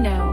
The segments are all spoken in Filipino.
know.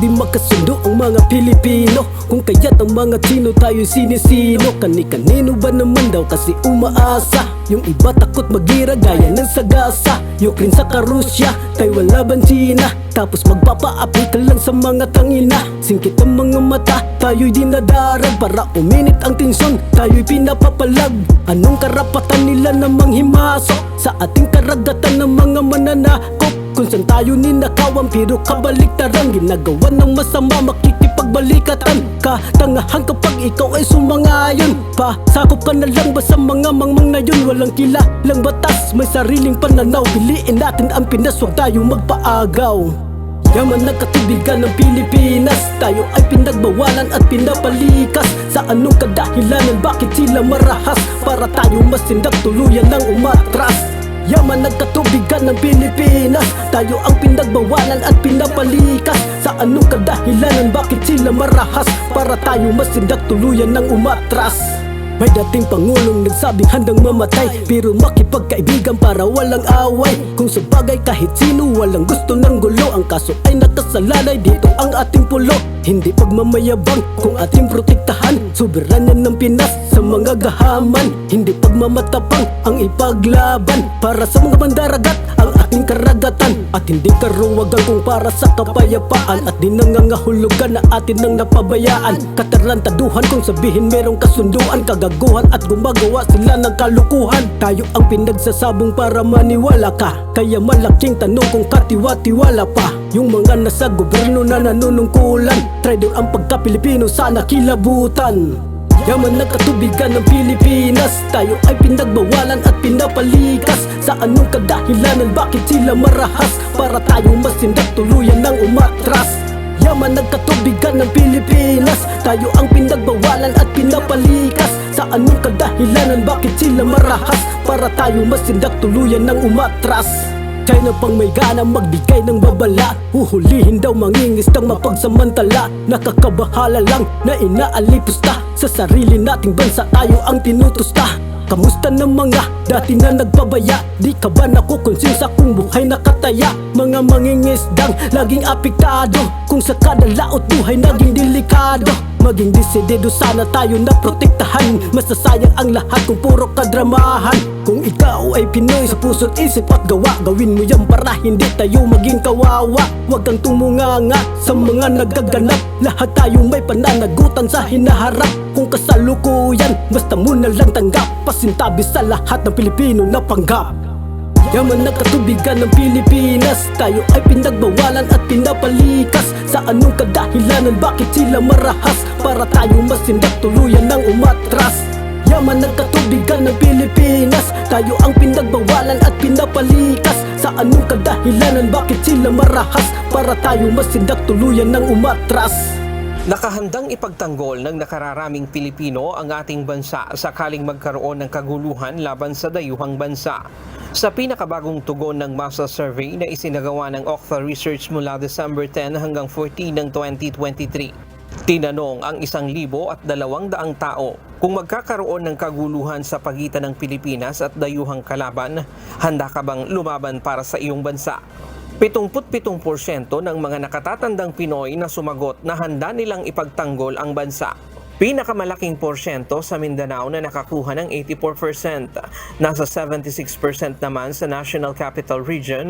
Di magkasundo ang mga Pilipino. Kung kaya't ang mga Chino tayo sinisino. Kani-kanino ba naman daw kasi umaasa? Yung iba takot magira gaya ng sagasa. Ukraine sa Karusya, Taiwan laban China? Tapos magpapaapi ka lang sa mga tangina. Singkit ang mga mata, tayo'y dinadarag. Para uminit ang tensyon, tayo'y pinapapalag. Anong karapatan nila namang himasok Sa ating karagatan ng mga mananakop kung saan tayo ninakawan pero kabaliktaran Ginagawa ng masama makikipagbalikatan Katangahan kapag ikaw ay sumangayon Pasakop ka na lang ba sa mga mangmang na yun? Walang kilalang batas, may sariling pananaw. Piliin natin ang Pinas, huwag tayo magpaagaw. Yaman ng katubigan ng Pilipinas Tayo ay pinagbawalan at pinapalikas. Sa anong kadahilanan bakit sila marahas? Para tayo masindak tuluyan ng umatras Yaman katubigan ng Pilipinas. Tayo ang pinagbawalan at pinapalikas. Sa anong kadahilanan bakit sila marahas? Para tayo masindak tuluyan ng umatras. May dating pangulong nagsabing handang mamatay. Pero makipagkaibigan para walang away. Kung sa bagay kahit sino walang gusto ng gulo. Ang kaso ay nakasalalay. Dito ang ating pulo Hindi pagmamayabang kung ating protektahan. Soberanya ng Pinas sa mga gahaman. Hindi pagmamatapang ang ipaglaban. Para sa mga bandaragat ang ating karagatan. At hindi karuwagan kung para sa kapayapaan. At di nangangahulugan na atin nang napabayaan. Katarantaduhan kung sabihin merong kasunduan. Kagaguhan at gumagawa sila ng kalukuhan. Tayo ang pinagsasabong para maniwala ka. Kaya malaking tanong kung katiwa-tiwala pa. Yung mga nasa gobyerno na nanunungkulan Traidor ang pagka-Pilipino sana kilabutan Yaman ng katubigan ng Pilipinas. Tayo ay pinagbawalan at pinapalikas. Sa anong kadahilanan bakit sila marahas? Para tayo masindak tuluyan ng umatras. Yaman ng katubigan ng Pilipinas. Tayo ang pinagbawalan at pinapalikas. Sa anong kadahilanan bakit sila marahas? Para tayo masindak tuluyan ng umatras China pang may gana magbigay ng babala. Huhulihin daw mangingistang mapagsamantala. Nakakabahala lang na inaalipusta. Sa sarili nating bansa tayo ang tinutusta. Kamusta ng mga? Dati na nagpabaya. Di ka ba nakukonsin sa kung buhay nakataya? Mga mangingisdang laging apektado. Kung sa kada laot buhay naging delikado Maging desidido sana tayo na protektahan Masasayang ang lahat kung puro kadramahan. Kung ikaw ay Pinoy sa puso't isip at gawa Gawin mo yan para hindi tayo maging kawawa. Huwag kang tumunganga sa mga nagaganap Lahat tayo may pananagutan sa hinaharap. Kung kasalukuyan, basta mo na lang tanggap. Pasintabi sa lahat ng Pilipino na panggap Yaman ng katubigan ng Pilipinas. Tayo ay pinagbawalan at pinapalikas. Sa anong kadahilanan bakit sila marahas? Para tayo masindak tuluyan ng umatras. Yaman ng katubigan ng Pilipinas. Tayo ang pinagbawalan at pinapalikas. Sa anong kadahilanan bakit sila marahas? Para tayo masindak tuluyan ng umatras. Nakahandang ipagtanggol ng nakararaming Pilipino ang ating bansa sakaling magkaroon ng kaguluhan laban sa dayuhang bansa. Sa pinakabagong tugon ng masa survey na isinagawa ng Octa Research mula December 10 hanggang 14 ng 2023, tinanong ang isang libo at dalawang daang tao kung magkakaroon ng kaguluhan sa pagitan ng Pilipinas at dayuhang kalaban, handa ka bang lumaban para sa iyong bansa? 77% ng mga nakatatandang Pinoy na sumagot na handa nilang ipagtanggol ang bansa. Pinakamalaking porsyento sa Mindanao na nakakuha ng 84%. Nasa 76% naman sa National Capital Region